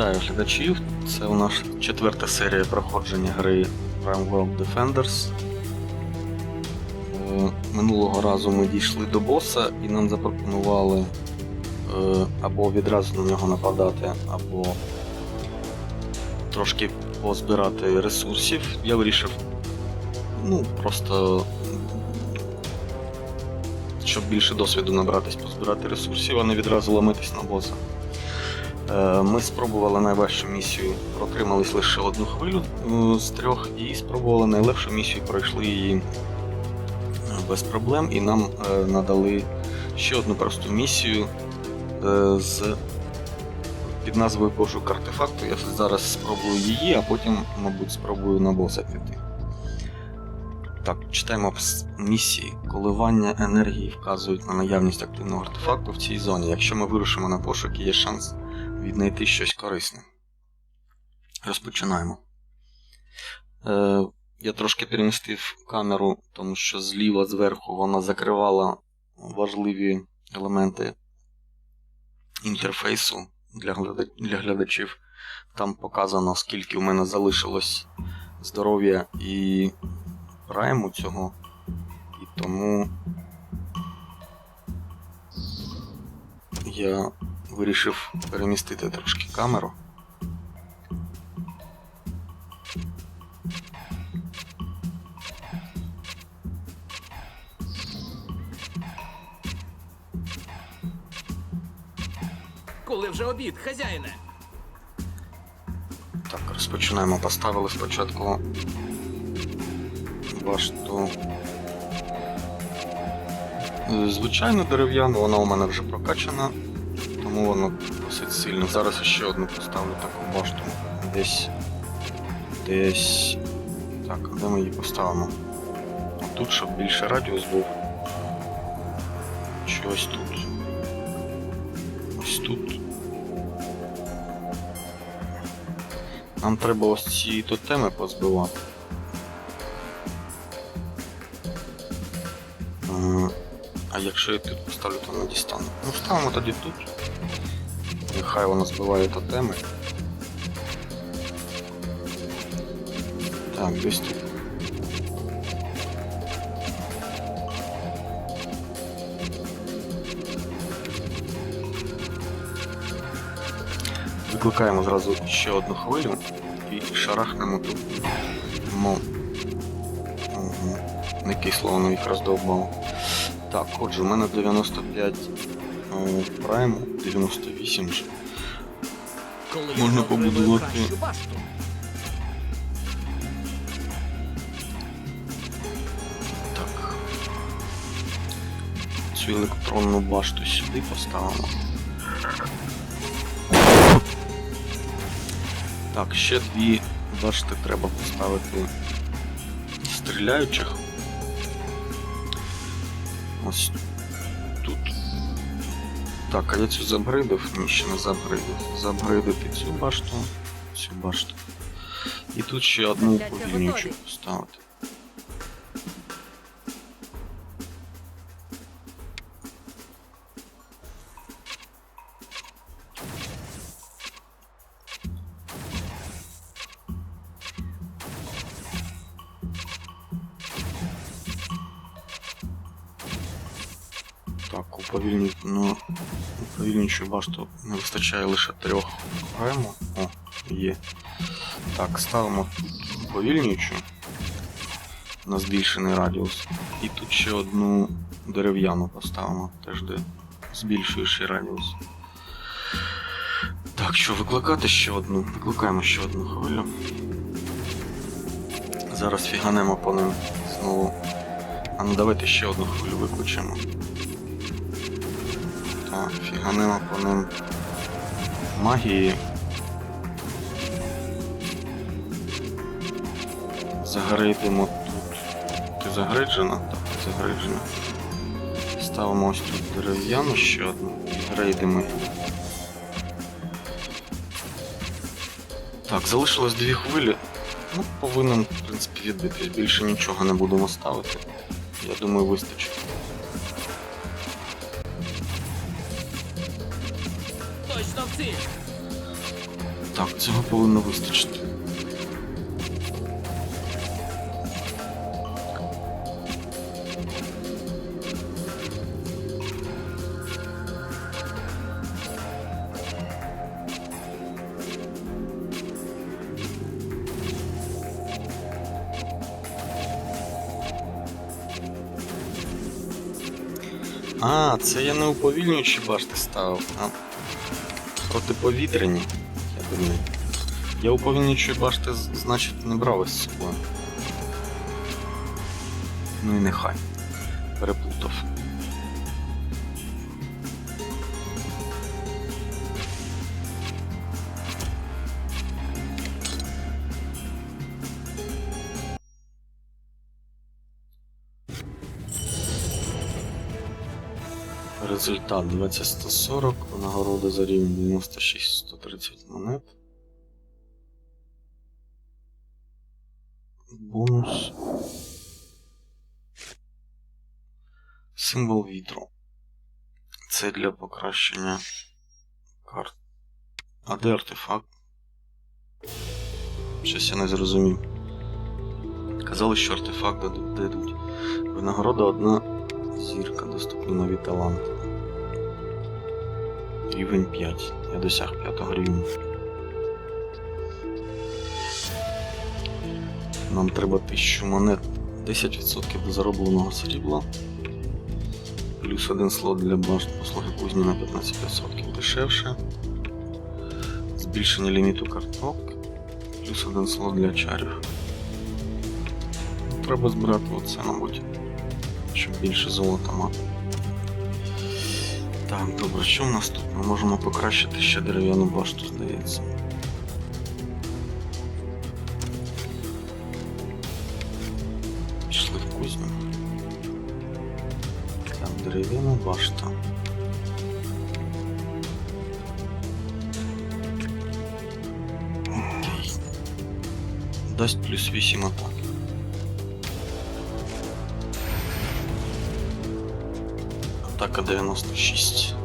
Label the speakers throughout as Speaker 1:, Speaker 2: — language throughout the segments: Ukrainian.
Speaker 1: Вітаю глядачів. Це у нас четверта серія проходження гри Prime World Defenders. Е, Минулого разу ми дійшли до боса і нам запропонували е, або відразу на нього нападати, або трошки позбирати ресурсів. Я вирішив, ну, просто щоб більше досвіду набратись, позбирати ресурсів, а не відразу ламитись на боса. Е, Ми спробували найважчу місію, протримались лише одну хвилю е, з трьох, і спробували найлегшу місію, пройшли її е, без проблем, і нам надали ще одну просту місію з під назвою пошук артефакту. Я зараз спробую її, а потім, мабуть, спробую на боса піти. Так, читаємо місії. Коливання енергії вказують на наявність активного артефакту в цій зоні. Якщо ми вирушимо на пошуки, є шанс віднайти щось корисне. Розпочинаємо. Е, я трошки перемістив камеру, тому що зліва зверху вона закривала важливі елементи інтерфейсу для, гляда- для глядачів. Там показано, скільки в мене залишилось здоров'я і прайму цього. І тому я вирішив перемістити трошки камеру.
Speaker 2: Коли вже обід, хазяїне?
Speaker 1: Так, розпочинаємо. Поставили спочатку башту. е, Звичайно дерев'яну, вона у мене вже прокачана, тому вона досить сильно. Зараз ще одну поставлю таку башту. Десь. Десь. Так, де ми її поставимо? Тут, щоб більше радіус був. Чи ось тут. Ось тут. Нам треба ось ці тотеми позбивати. А якщо я тут поставлю, то не дістану. Ну, ставимо тоді тут. Нехай воно збиває тотеми. Так, десь тут. Викликаємо зразу ще одну хвилю і шарахнемо тут. Мо... Угу. Не кисло воно їх роздовбало. Так, отже, у мене 95 е, прайму, 98 же. Можна побудувати. Так. Цю електронну башту сюди поставимо. Так, ще дві башти треба поставити стріляючих. Ось. Так, а я цю забридив? Ні, ще не забридив. під цю башту, цю башту. І тут ще одну
Speaker 3: Закляття
Speaker 1: повільнючу Так, уповільню... ну, уповільнюючу башту не вистачає лише трьох окремо. О, є. Так, ставимо тут уповільнюючу на збільшений радіус. І тут ще одну дерев'яну поставимо, теж де збільшуючий радіус. Так, що, викликати ще одну? Викликаємо ще одну хвилю. Зараз фіганемо по ним знову. А ну давайте ще одну хвилю викличемо. Фіганемо по ним магії. Загрейдимо тут. Ти загрейджена? Так, загрейджена. Ставимо ось тут дерев'яну ще одну і грейдимо. Так, залишилось дві хвилі. Ну, повинен, в принципі, відбитись. Більше нічого не будемо ставити. Я думаю, вистачить. Так, цього повинно вистачити. А, це я не уповільнюючі башти ставив, а протиповітряні, я думаю. Я уповільнюючі башти, значить, не брав із собою. Ну і нехай. Переплутав. Результат 20140, нагорода за рівень 96 130 монет. Бонус. Символ вітру. Це для покращення карт. А де артефакт? Щось я не зрозумів. Казали, що артефакт дадуть-. Винагорода одна зірка, доступні нові таланти. Рівень 5. Я досяг 5 рівня. Нам треба 1000 монет, 10% до заробленого срібла. Плюс один слот для послуги кузні на 15% дешевше. Збільшення ліміту карток. Плюс один слот для чарів. Треба збирати оце, мабуть, щоб більше золота мати. Так, добре, що в нас тут? Ми можемо покращити ще дерев'яну башту, здається. Пішли в кузню. Так, дерев'яна башта. Дасть плюс 8 атак. Атака 96.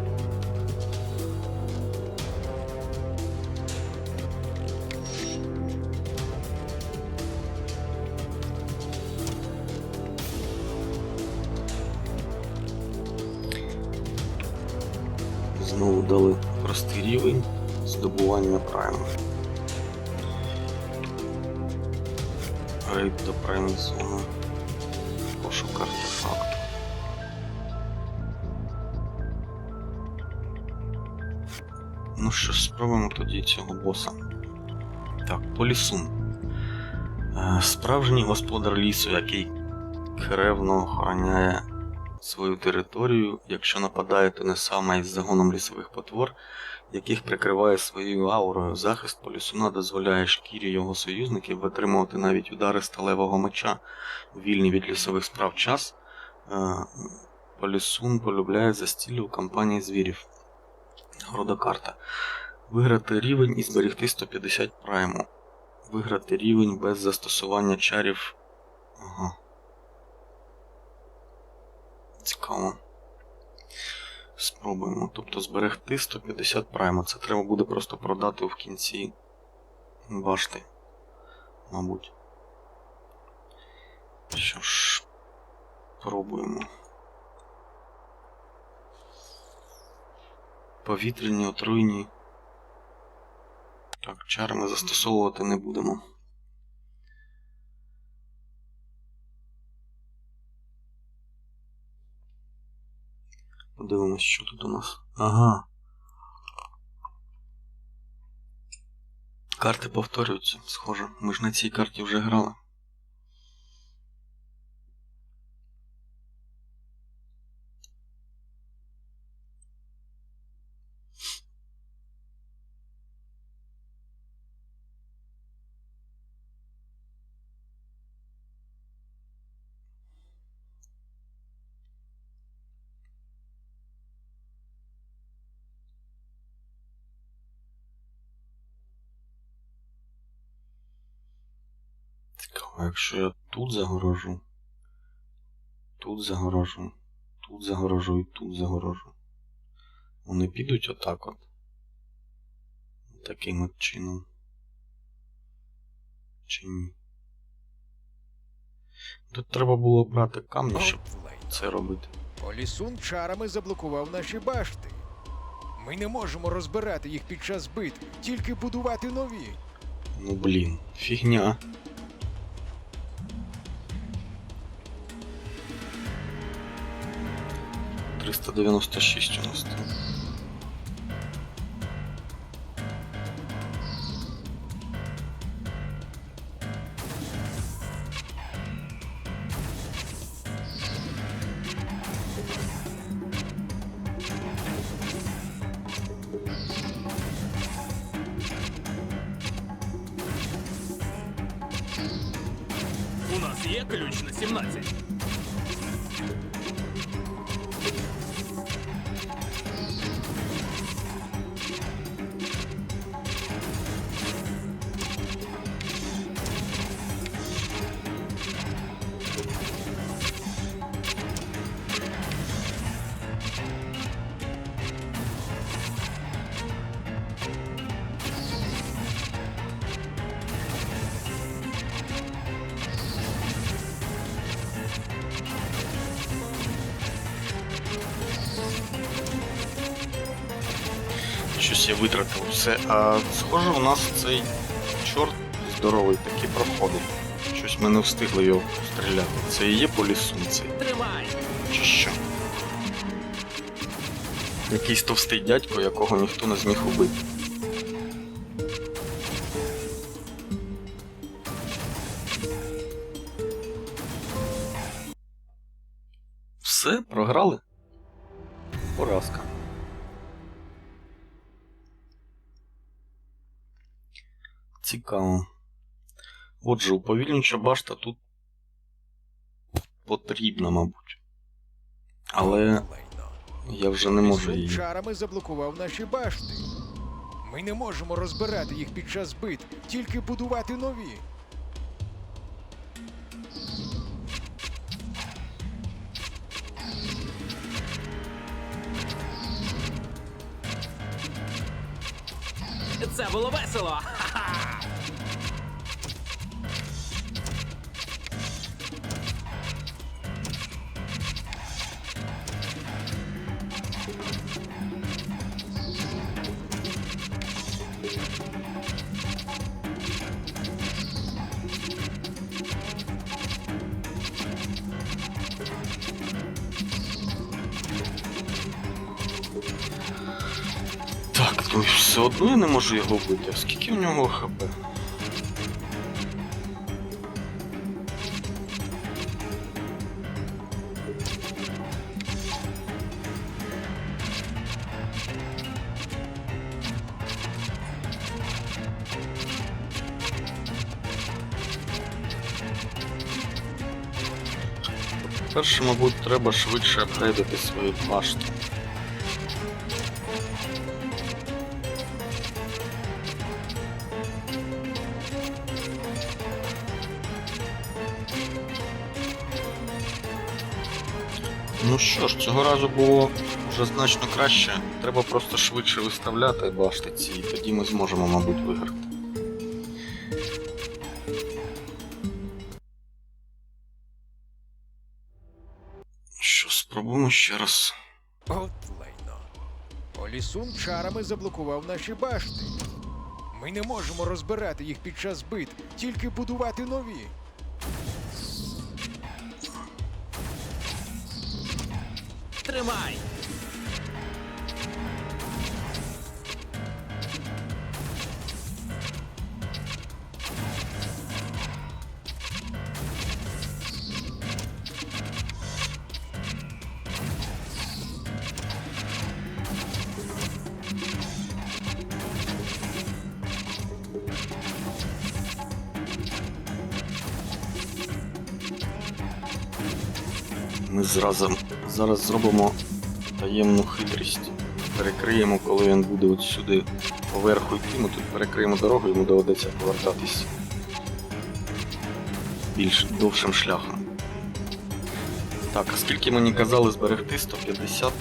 Speaker 1: Ну що ж, спробуємо тоді цього боса. Так, полісун. Е, Справжній господар лісу, який кревно охороняє свою територію, якщо нападає, то не саме із загоном лісових потвор, яких прикриває своєю аурою. Захист полісуна дозволяє шкірі його союзників витримувати навіть удари сталевого меча у вільний від лісових справ час. Е, Полісун полюбляє застілля у компанії звірів. Нагорода карта. Виграти рівень і зберегти 150 прайму. Виграти рівень без застосування чарів. Ага. Цікаво. Спробуємо. Тобто зберегти 150 прайму. Це треба буде просто продати в кінці башти. Мабуть. Що ж, пробуємо. Повітряні отруйні. Так, чари ми застосовувати не будемо. Подивимось, що тут у нас. Ага. Карти повторюються, схоже. Ми ж на цій карті вже грали. Цікаво, якщо я тут загорожу, тут загорожу, тут загорожу і тут загорожу. Вони підуть отак от. таким от чином. Чи ні? Тут треба було брати камні, щоб це робити.
Speaker 3: Олісун чарами заблокував наші башти. Ми не можемо розбирати їх під час битв, тільки будувати нові.
Speaker 1: Ну блін, фігня. Триста девяносто шість у нас там. Щось я витратив все. А схоже, у нас цей чорт здоровий таки проходить. Щось ми не встигли його стріляти. Це і є полісун цей,
Speaker 2: Тримай!
Speaker 1: Якийсь товстий дядько, якого ніхто не зміг убити. Все, програли? Поразка. Цікаво. Отже, уповільнююча башта тут потрібна, мабуть. Але. Я вже не можу її.
Speaker 3: чарами заблокував наші башти. Ми не можемо розбирати їх під час битв, тільки будувати нові.
Speaker 2: Це було весело! Ха-ха!
Speaker 1: Все одно я не можу його вбити. Скільки в нього хп? Перше, мабуть, треба швидше апгрейдити свої башти. Ну що ж, цього разу було вже значно краще. Треба просто швидше виставляти башти ці, і тоді ми зможемо, мабуть, виграти. Що, спробуємо ще раз.
Speaker 3: От лайно. Олісун чарами заблокував наші башти. Ми не можемо розбирати їх під час битв, тільки будувати нові.
Speaker 2: Тримай!
Speaker 1: Ми зразу, зараз зробимо таємну хитрість. Перекриємо, коли він буде от сюди поверху йти, ми тут перекриємо дорогу, йому доведеться повертатись більш довшим шляхом. Так, а скільки мені казали зберегти? 150.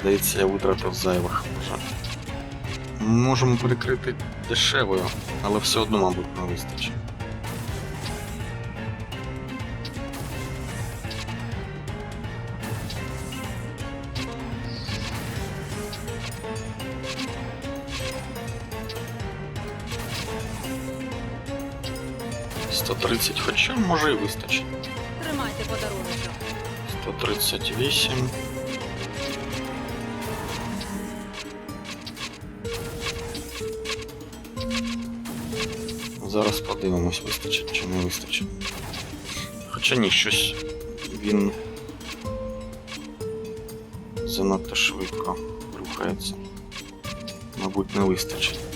Speaker 1: Здається, я витратив зайвих. Можемо перекрити дешевою, але все одно, мабуть, не вистачить. Сто тридцять, хоча може і вистачить.
Speaker 4: Тримайте подарунок.
Speaker 1: 138. Зараз подивимось, вистачить чи не вистачить. Хоча ні, щось він занадто швидко рухається. Мабуть, не вистачить.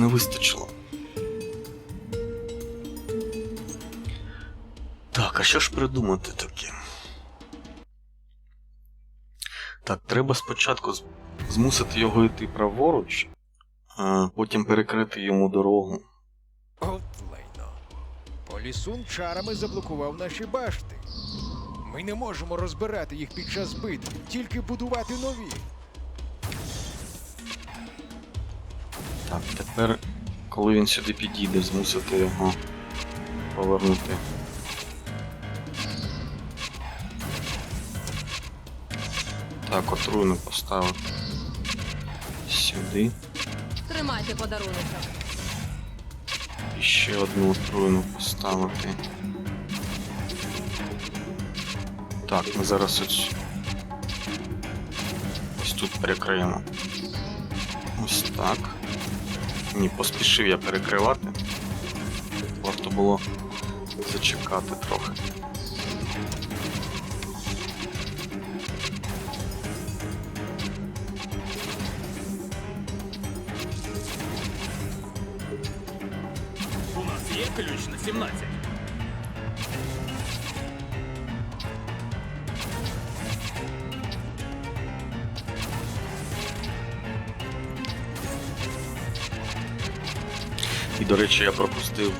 Speaker 1: Не вистачило. Так, а що ж придумати таке? Так, треба спочатку змусити його йти праворуч, а потім перекрити йому дорогу.
Speaker 3: От лайно. Полісун чарами заблокував наші башти. Ми не можемо розбирати їх під час битв, тільки будувати нові.
Speaker 1: Так, тепер, коли він сюди підійде, змусити його повернути. Так, отруйну поставити сюди.
Speaker 4: Тримайте подарунок.
Speaker 1: І ще одну отруйну поставити. Так, ми зараз ось, ось тут перекриємо. Ось так. Ні, поспішив я перекривати. Варто було зачекати трохи.
Speaker 2: У нас є ключ на 17.
Speaker 1: До речі, я пропустив.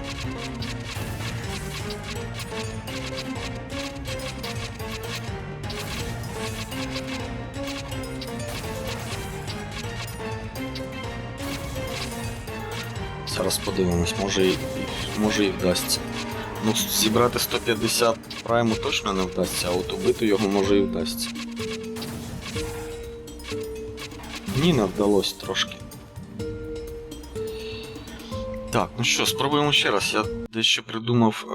Speaker 1: Зараз подивимось, може і, може і вдасться. Ну, зібрати 150 прайму точно не вдасться, а от убити його може і вдасться. Ні, не вдалося трошки. Так, ну що, спробуємо ще раз. Я дещо придумав. Е...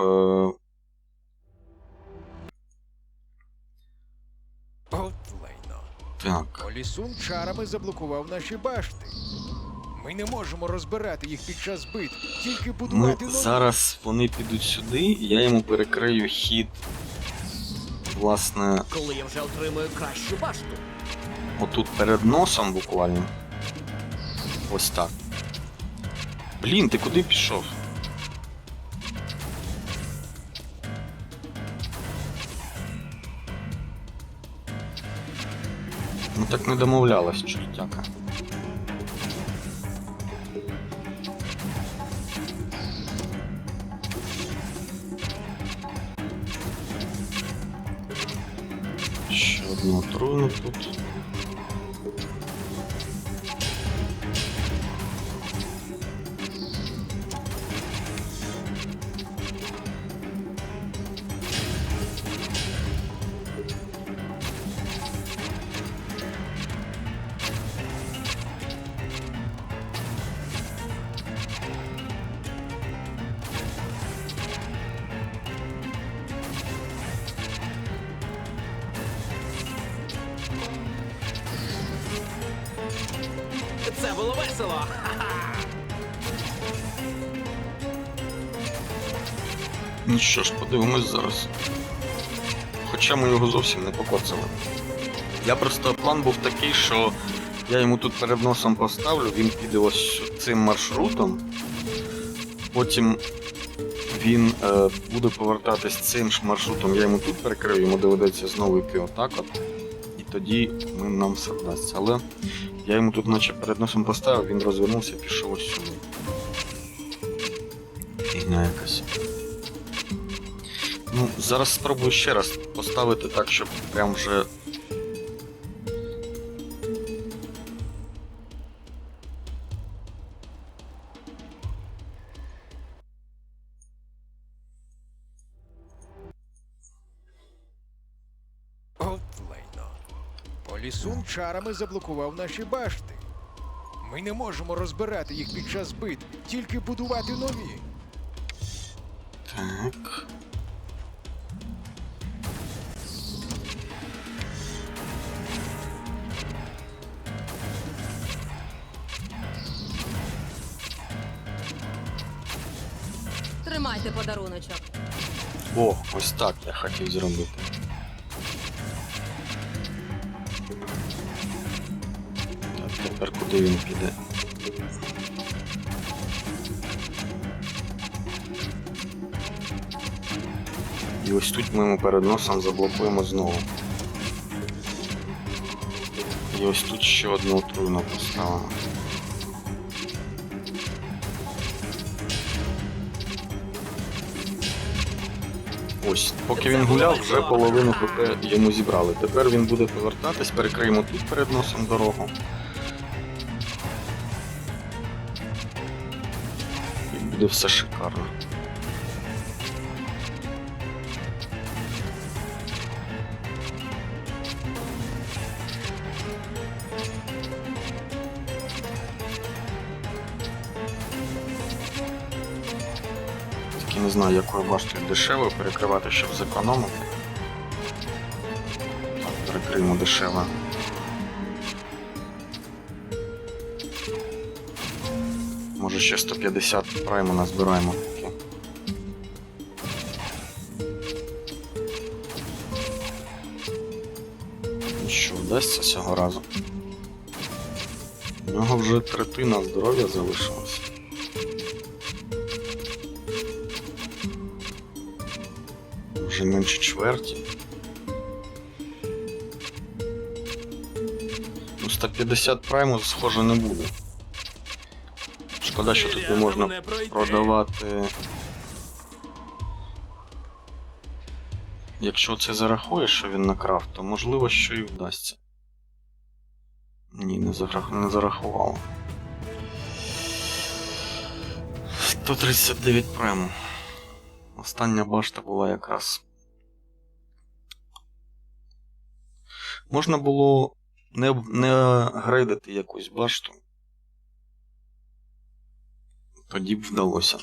Speaker 3: От.
Speaker 1: Так.
Speaker 3: Полісун чарами заблокував наші башти. Ми не можемо розбирати їх під час битв, тільки
Speaker 1: Ми
Speaker 3: будувати нові.
Speaker 1: зараз вони підуть сюди, я йому перекрию хід. Власне,
Speaker 5: коли я вже отримую кращу башту.
Speaker 1: отут перед носом буквально. Ось так. Блін, ти куди пішов? Ми так не домовлялись, чортяка. Ще одну отруйну тут.
Speaker 5: Це було весело.
Speaker 1: Ну що ж, подивимось зараз. Хоча ми його зовсім не покоцали. Я просто план був такий, що я йому тут перед носом поставлю, він піде ось цим маршрутом. Потім він е, буде повертатись цим ж маршрутом, я йому тут перекрию, йому доведеться знову йти отак от. І тоді ми, нам все вдасться. Але я йому тут наче перед носом поставив, він розвернувся і пішов ось сюди. Фігня якась. Ну, зараз спробую ще раз поставити так, щоб прям вже.
Speaker 3: Полісун чарами заблокував наші башти. Ми не можемо розбирати їх під час бит, тільки будувати нові.
Speaker 1: Так.
Speaker 4: Тримайте подаруночок.
Speaker 1: О, ось так я хотів зробити. Куди він піде? І ось тут ми йому перед носом заблокуємо знову. І ось тут ще одну отруйну поставимо. Ось, поки він гуляв, вже половину ХП йому зібрали. Тепер він буде повертатись, перекриємо тут перед носом дорогу. Буде все шикарно. Тільки не знаю, якою баштою дешево перекривати, щоб зекономити. Так, перекриємо дешево. Може ще 150 прайму назбираємо. Що, вдасться цього разу? У нього вже третина здоров'я залишилась. Вже менше чверті. Ну, 150 прайму, схоже, не буде. Шкода, що тут не можна продавати. Якщо це зарахує, що він накрав, то можливо, що і вдасться. Ні, не, зарах... не зарахувало. 139 прайму. Остання башта була якраз. Можна було не, не грейдити якусь башту. Тоді б вдалося.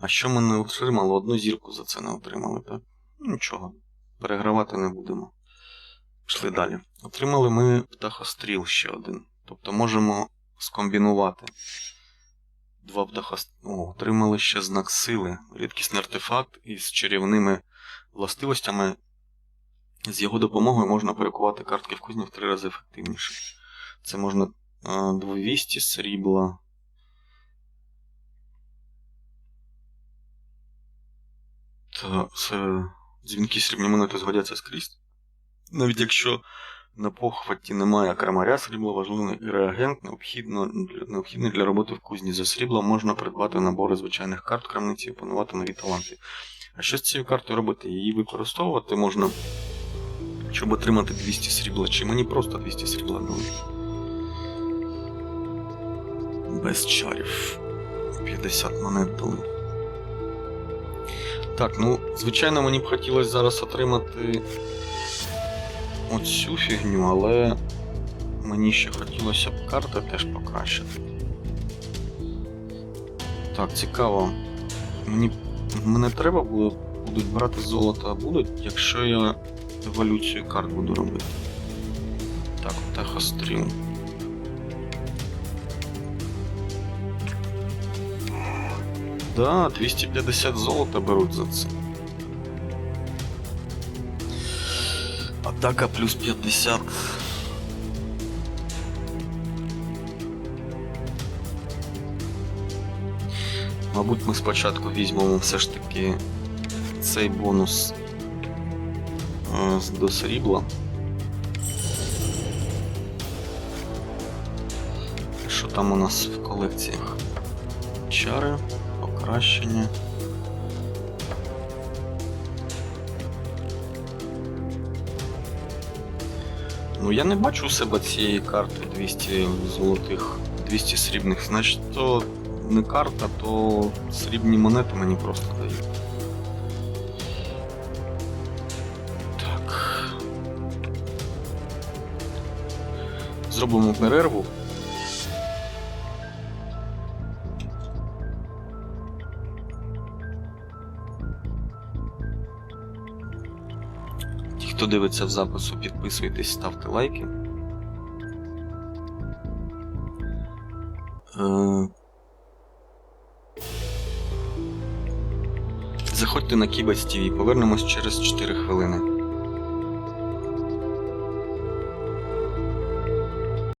Speaker 1: А що ми не отримали? Одну зірку за це не отримали, так? Ну, Нічого. Перегравати не будемо. Пішли далі. Отримали ми птахостріл ще один. Тобто можемо скомбінувати. Два птахостріли. О, отримали ще знак сили. Рідкісний артефакт із чарівними властивостями. З його допомогою можна перекувати картки в кузні в три рази ефективніше. Це можна 200 срібла. Дзвінки срібні монети згодяться скрізь. Навіть якщо на похваті немає крамаря, срібло важливий реагент, необхідно, необхідний для роботи в кузні. За срібло можна придбати набори звичайних карт крамниці і опанувати нові таланти. А що з цією картою робити? Її використовувати можна, щоб отримати 200 срібла, чи мені просто 200 срібла дали. Без чарів. 50 монет дали. Так, ну, звичайно, мені б хотілося зараз отримати оцю фігню, але мені ще хотілося б карти теж покращити. Так, цікаво. Мені мене треба буде, будуть брати золото, а будуть, якщо я еволюцію карт буду робити. Так, техостріл. Да, 250 золота беруть за це. Атака плюс 50. Мабуть, ми спочатку візьмемо все ж таки цей бонус е, до срібла. Що там у нас в колекціях? Чари, покращення. Ну я не бачу у себе цієї карти 200 золотих, 200 срібних, значить то не карта, то срібні монети мені просто дають. Так. Зробимо перерву. Хто дивиться в запису, підписуйтесь, ставте лайки. Е, Заходьте на Кібець ТВ, повернемось через 4 хвилини.